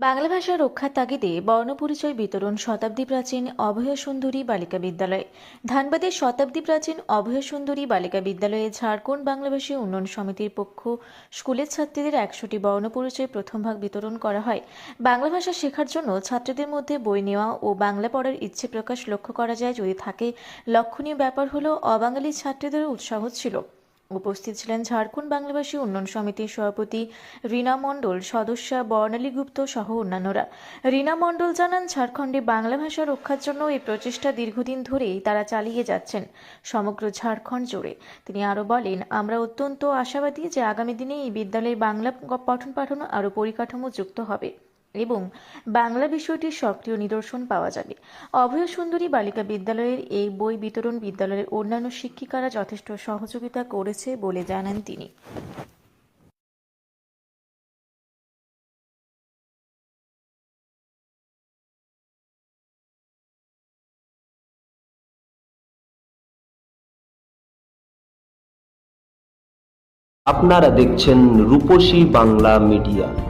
বাংলা ভাষা রক্ষার তাগিদে বর্ণপরিচয় বিতরণ শতাব্দী প্রাচীন অভয় সুন্দরী বালিকা বিদ্যালয়। ধানবাদের শতাব্দী প্রাচীন অভয় সুন্দরী বালিকা বিদ্যালয়ে ঝাড়খণ্ড বাংলাভাষী উন্নয়ন সমিতির পক্ষ স্কুলের ছাত্রীদের একশোটি বর্ণপরিচয় প্রথম ভাগ বিতরণ করা হয়। বাংলা ভাষা শেখার জন্য ছাত্রীদের মধ্যে বই নেওয়া ও বাংলা পড়ার ইচ্ছে প্রকাশ লক্ষ্য করা যায় যদি থাকে। লক্ষণীয় ব্যাপার হলো, অবাঙালি ছাত্রীদের উৎসাহ ছিল। উপস্থিত ছিলেন ঝাড়খণ্ড বাংলাভাষী উন্নয়ন সমিতির সভাপতি রীনা মণ্ডল, সদস্যা বর্ণালী গুপ্ত সহ অন্যান্যরা। রীনা মণ্ডল জানান, ঝাড়খণ্ডে বাংলা ভাষা রক্ষার জন্য এই প্রচেষ্টা দীর্ঘদিন ধরেই তারা চালিয়ে যাচ্ছেন, সমগ্র ঝাড়খণ্ড জুড়ে। তিনি আরও বলেন, আমরা অত্যন্ত আশাবাদী যে আগামী দিনে এই বিদ্যালয়ে বাংলা পঠন পাঠন আরও পরিকাঠামো যুক্ত হবে। এবং বাংলা বিষয়টির সক্রিয় নিদর্শন পাওয়া যাবে। অভয় সুন্দরী বালিকা বিদ্যালয়ের এই বই বিতরণ বিদ্যালয়ের অন্যান্য শিক্ষিকারা যথেষ্ট সহযোগিতা করেছে বলে জানান তিনি। আপনারা দেখছেন রূপসী বাংলা মিডিয়া।